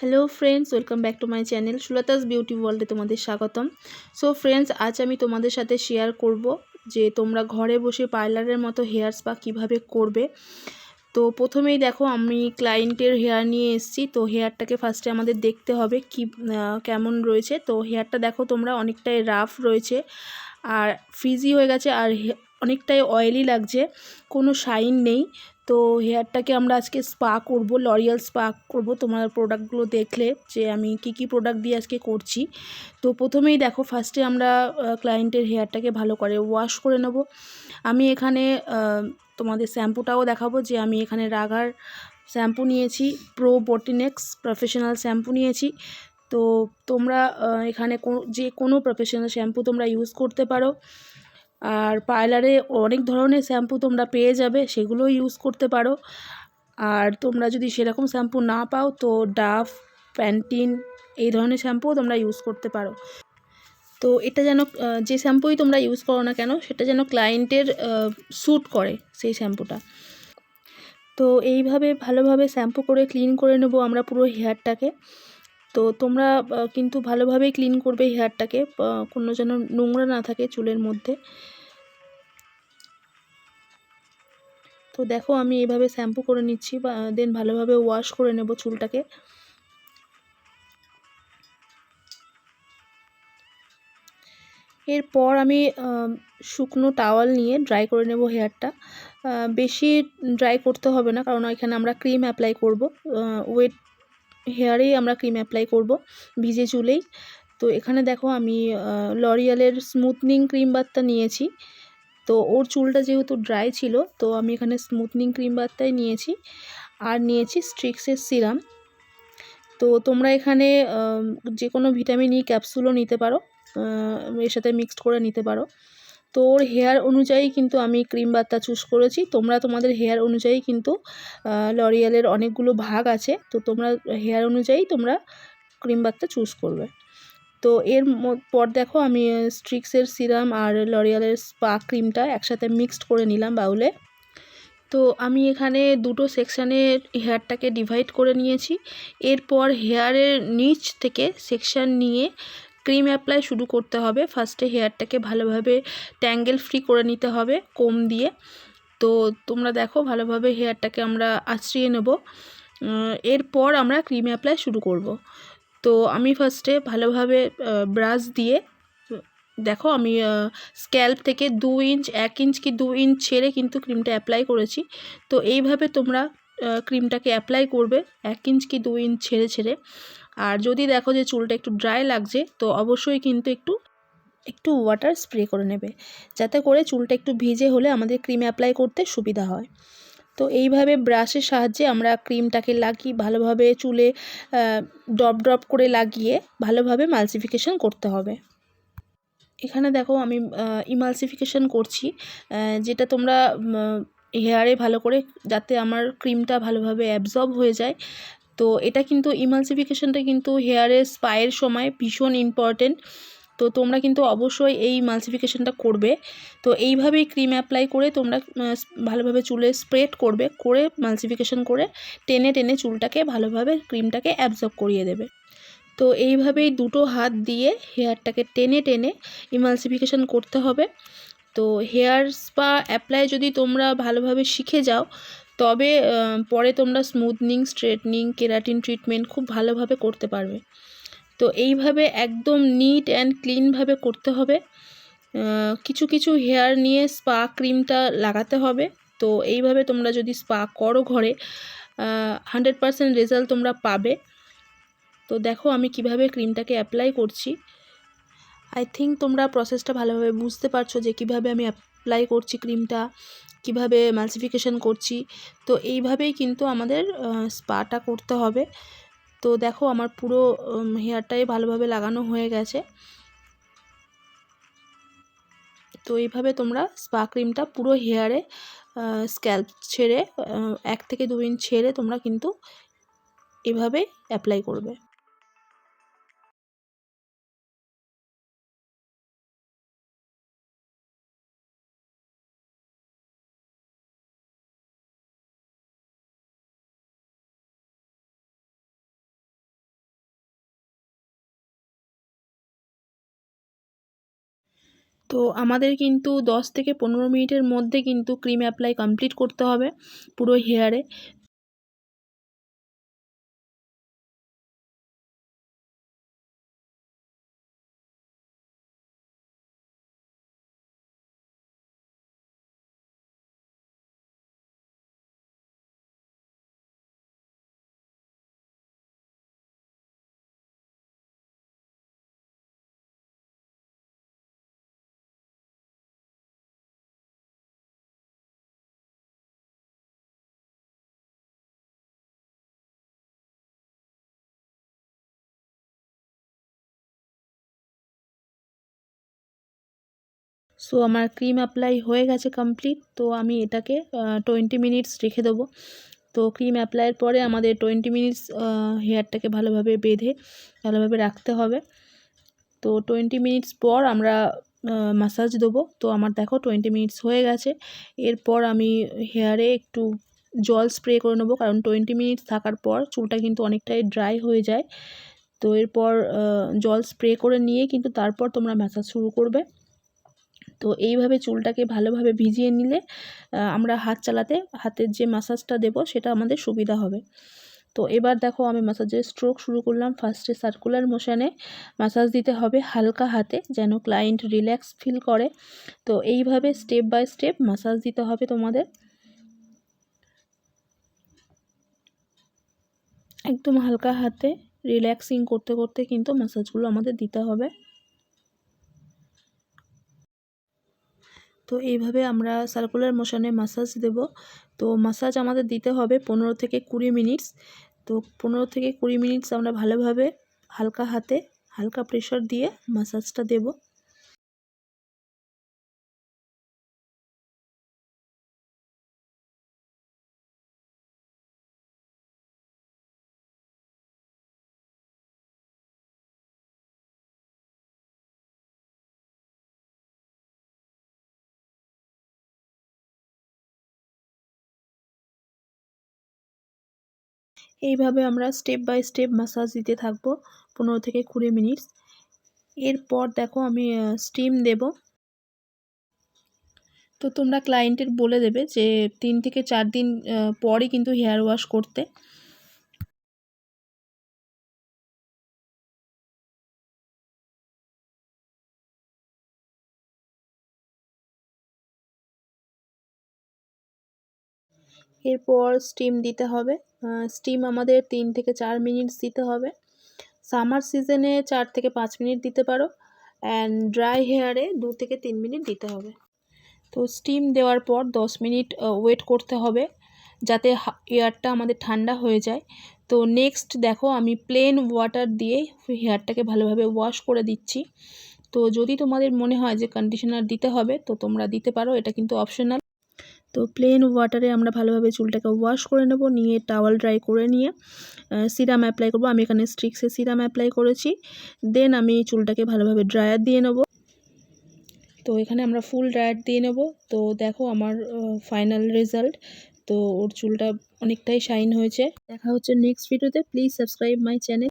Hello friends welcome back to my channel Sultas beauty ওয়ার্ল্ডে তোমাদের স্বাগতম। সো ফ্রেন্ডস আজ আমি তোমাদের সাথে শেয়ার করব যে তোমরা ঘরে বসে পার্লারের মতো হেয়ার স্পা কীভাবে করবে। তো প্রথমেই দেখো, আমি ক্লায়েন্টের হেয়ার নিয়ে এসেছি, তো হেয়ারটাকে ফার্স্টে আমাদের দেখতে হবে কি কেমন রয়েছে। তো হেয়ারটা দেখো তোমরা অনেকটাই রাফ রয়েছে, আর ফ্রিজি হয়ে গেছে, আর অনেকটাই অয়েলি লাগছে, কোনো শাইন নেই। তো হেয়ারটাকে আমরা আজকে স্পা করব লরিয়াল স্পা করব তোমার প্রোডাক্টগুলো দেখলে যে আমি কি কি প্রোডাক্ট দিয়ে আজকে করছি। তো প্রথমেই দেখো, ফার্স্টে আমরা ক্লায়েন্টের হেয়ারটাকে ভালো করে ওয়াশ করে নেব। আমি এখানে তোমাদের শ্যাম্পুটাও দেখাবো যে আমি এখানে রাগার শ্যাম্পু নিয়েছি প্রো বটিনেক্স প্রফেশনাল শ্যাম্পু নিয়েছি। তো তোমরা এখানে যে কোনো প্রফেশনাল শ্যাম্পু তোমরা ইউজ করতে পারো। আর পার্লারে অনেক ধরনের শ্যাম্পু তোমরা পেয়ে যাবে সেগুলো ইউজ করতে পারো। আর তোমরা যদি সেরকম শ্যাম্পু না পাও তো ডাফ, প্যান্টিন, এই ধরনের শ্যাম্পুও তোমরা ইউজ করতে পারো। তো এটা যেন যে শ্যাম্পুই তোমরা ইউজ করো না কেন, সেটা যেন ক্লায়েন্টের স্যুট করে সেই শ্যাম্পুটা। তো এইভাবে ভালোভাবে শ্যাম্পু করে ক্লিন করে নেব আমরা পুরো হেয়ারটাকে তো তোমরা কিন্তু ভালোভাবেই ক্লিন করবে হেয়ারটাকে কোনো যেন নোংরা না থাকে চুলের মধ্যে। তো দেখো আমি এভাবে শ্যাম্পু করে নিচ্ছি বা, দেন ভালোভাবে ওয়াশ করে নেব চুলটাকে। এরপর আমি শুকনো টাওয়াল নিয়ে ড্রাই করে নেব হেয়ারটা। বেশি ড্রাই করতে হবে না, কারণ এখানে আমরা ক্রিম অ্যাপ্লাই করব। ওয়েট, হেয়ারেই আমরা ক্রিম অ্যাপ্লাই করব, ভিজে চুলেই। তো এখানে দেখো আমি লরিয়ালের স্মুথনিং ক্রিম বারটা নিয়েছি। তো ওর চুলটা যেহেতু ড্রাই ছিল, তো আমি এখানে স্মুথনিং ক্রিম বারটাই নিয়েছি। আর নিয়েছি স্ট্রিক্সের সিরাম তো তোমরা এখানে যে কোনো ভিটামিন ই ক্যাপসুলও নিতে পারো এর সাথে মিক্সড করে নিতে পারো। তো ওর হেয়ার অনুযায়ী কিন্তু আমি ক্রিম বার্তা চুজ করেছি। তোমরা তোমাদের হেয়ার অনুযায়ী কিন্তু লরিয়ালের অনেকগুলো ভাগ আছে। তো তোমরা হেয়ার অনুযায়ী তোমরা ক্রিম বার্তা চুজ করবে। তো এর পর দেখো আমি স্ট্রিক্সের সিরাম আর লরিয়ালের স্পা ক্রিমটা একসাথে মিক্সড করে নিলাম বাউলে। তো আমি এখানে দুটো সেকশানে হেয়ারটাকে ডিভাইড করে নিয়েছি। এরপর হেয়ারের নিচ থেকে সেকশান নিয়ে ক্রিম অ্যাপ্লাই শুরু করতে হবে। ফার্স্টে হেয়ারটাকে ভালোভাবে ট্যাঙ্গেল ফ্রি করে নিতে হবে কোম দিয়ে। তো তোমরা দেখো ভালোভাবে হেয়ারটাকে আমরা আঁচড়িয়ে নেব। এরপর আমরা ক্রিম অ্যাপ্লাই শুরু করব। তো আমি ফার্স্টে ভালোভাবে ব্রাশ দিয়ে, দেখো আমি স্ক্যাল্প থেকে দু ইঞ্চ এক ইঞ্চ কি দু ইঞ্চ ছেড়ে কিন্তু ক্রিমটা অ্যাপ্লাই করেছি। তো এইভাবে তোমরা ক্রিমটাকে অ্যাপ্লাই করবে, এক ইঞ্চ কি দু ইঞ্চ ছেড়ে ছেড়ে। আর যদি দেখো যে চুলটা একটু ড্রাই লাগছে, তো অবশ্যই কিন্তু একটু একটু ওয়াটার স্প্রে করে নেবে। যাতে করে চুলটা একটু ভিজে হলে আমাদের ক্রিম অ্যাপ্লাই করতে সুবিধা হয়। তো এইভাবে ব্রাশের সাহায্যে আমরা ক্রিমটাকে লাগিয়ে ভালোভাবে চুলে ড্রপ ড্রপ করে লাগিয়ে ভালোভাবে মালসিফিকেশন করতে হবে। এখানে দেখো আমি ইমালসিফিকেশন করছি যেটা তোমরা হেয়ারে ভালো করে যাতে আমার ক্রিমটা ভালোভাবে অ্যাবজর্ব হয়ে যায়। তো এটা কিন্তু, ইমালসিফিকেশনটা কিন্তু হেয়ারের স্পায়ের সময় ভীষণ ইম্পর্টেন্ট তো তোমরা কিন্তু অবশ্যই এই মালসিফিকেশনটা করবে। তো এইভাবেই ক্রিম অ্যাপ্লাই করে তোমরা ভালোভাবে চুলে স্প্রেড করবে, করে মালসিফিকেশন করে টেনে টেনে চুলটাকে ভালোভাবে ক্রিমটাকে অ্যাবজর্ব করিয়ে দেবে। তো এইভাবেই দুটো হাত দিয়ে হেয়ারটাকে টেনে টেনে ইমালসিফিকেশন করতে হবে। তো হেয়ার স্পা অ্যাপ্লাই যদি তোমরা ভালোভাবে শিখে যাও, তবে পরে তোমরা স্মুথনিং স্ট্রেটনিং কেরাটিন ট্রিটমেন্ট খুব ভালোভাবে করতে পারবে। তো এইভাবে একদম নিট অ্যান্ড ক্লিনভাবে করতে হবে। কিছু কিছু হেয়ার নিয়ে স্পা ক্রিমটা লাগাতে হবে। তো এইভাবে তোমরা যদি স্পা করো ঘরে হান্ড্রেড পারসেন্ট রেজাল্ট তোমরা পাবে। তো দেখো আমি কীভাবে ক্রিমটাকে অ্যাপ্লাই করছি। আই থিঙ্ক তোমরা প্রসেসটা ভালোভাবে বুঝতে পারছ যে কীভাবে আমি অ্যাপ্লাই করছি ক্রিমটা কীভাবে মালসিফিকেশান করছি। তো এইভাবেই কিন্তু আমাদের স্পাটা করতে হবে। তো দেখো আমার পুরো হেয়ারটাই ভালোভাবে লাগানো হয়ে গেছে। তো এইভাবে তোমরা স্পা ক্রিমটা পুরো হেয়ারে স্ক্যাল্প ছেড়ে এক থেকে দু ইঞ্চ ছেড়ে তোমরা কিন্তু এভাবে অ্যাপ্লাই করবে। তো আমাদের কিন্তু 10 থেকে পনেরো মিনিটের মধ্যে কিন্তু ক্রিম অ্যাপ্লাই কমপ্লিট করতে হবে পুরো হেয়ারে। সো আমার ক্রিম অ্যাপ্লাই হয়ে গেছে কমপ্লিট তো আমি এটাকে টোয়েন্টি মিনিটস রেখে দেবো। তো ক্রিম অ্যাপ্লাইয়ের পরে আমাদের টোয়েন্টি মিনিটস হেয়ারটাকে ভালোভাবে বেঁধে, ভালোভাবে রাখতে হবে। তো টোয়েন্টি মিনিটস পর আমরা মাসাজ দেবো। তো আমার দেখো টোয়েন্টি মিনিটস হয়ে গেছে। এরপর আমি হেয়ারে একটু জল স্প্রে করে নেব, কারণ টোয়েন্টি মিনিটস থাকার পর চুলটা কিন্তু অনেকটাই ড্রাই হয়ে যায়। তো এরপর জল স্প্রে করে নিয়ে কিন্তু তারপর তোমরা ম্যাসাজ শুরু করবে। তো এইভাবে চুলটাকে ভালোভাবে ভিজিয়ে নিলে আমরা হাত চালাতে, হাতের যে মাসাজটা দেব সেটা আমাদের সুবিধা হবে। তো এবার দেখো আমি মাসাজের স্ট্রোক শুরু করলাম। ফার্স্টে সার্কুলার মোশানে মাসাজ দিতে হবে হালকা হাতে যেন ক্লায়েন্ট রিল্যাক্স ফিল করে। তো এইভাবে স্টেপ বাই স্টেপ মাসাজ দিতে হবে তোমাদের। একদম হালকা হাতে রিল্যাক্সিং করতে করতে কিন্তু মাসাজগুলো আমাদের দিতে হবে। তো এইভাবে আমরা সার্কুলার মোশনে মাসাজ দেব। তো মাসাজ আমাদের দিতে হবে পনেরো থেকে কুড়ি মিনিটস তো পনেরো থেকে কুড়ি মিনিটস আমরা ভালোভাবে হালকা হাতে হালকা প্রেশার দিয়ে মাসাজটা দেব। এইভাবে আমরা স্টেপ বাই স্টেপ মাসাজ দিতে থাকব পনেরো থেকে কুড়ি মিনিট এরপর দেখো আমি স্টিম দেব। তো তোমরা ক্লায়েন্টের বলে দেবে যে তিন থেকে চার দিন পরই কিন্তু হেয়ার ওয়াশ করতে। এরপর স্টিম দিতে হবে। স্টিম আমাদের তিন থেকে চার মিনিটস দিতে হবে। সামার সিজনে চার থেকে পাঁচ মিনিট দিতে পারো অ্যান্ড ড্রাই হেয়ারে দু থেকে তিন মিনিট দিতে হবে। তো স্টিম দেওয়ার পর দশ মিনিট ওয়েট করতে হবে যাতে হেয়ারটা আমাদের ঠান্ডা হয়ে যায়। তো নেক্সট দেখো আমি প্লেন ওয়াটার দিয়ে হেয়ারটাকে ভালোভাবে ওয়াশ করে দিচ্ছি। তো যদি তোমাদের মনে হয় যে কন্ডিশনার দিতে হবে, তো তোমরা দিতে পারো, এটা কিন্তু অপশনাল তো প্লেন ওয়াটারে আমরা ভালোভাবে চুলটাকে ওয়াশ করে নেব, নিয়ে টাওয়াল ড্রাই করে নিয়ে সিরাম অ্যাপ্লাই করব। আমি এখানে স্ট্রিক্সে সিরাম অ্যাপ্লাই করেছি। দেন আমি চুলটাকে ভালোভাবে ড্রায়ার দিয়ে নেব। তো এখানে আমরা ফুল ড্রায়ার দিয়ে নেব। তো দেখো আমার ফাইনাল রেজাল্ট তো ওর চুলটা অনেকটাই শাইন হয়েছে। দেখা হচ্ছে নেক্সট ভিডিওতে প্লিজ সাবস্ক্রাইব মাই চ্যানেল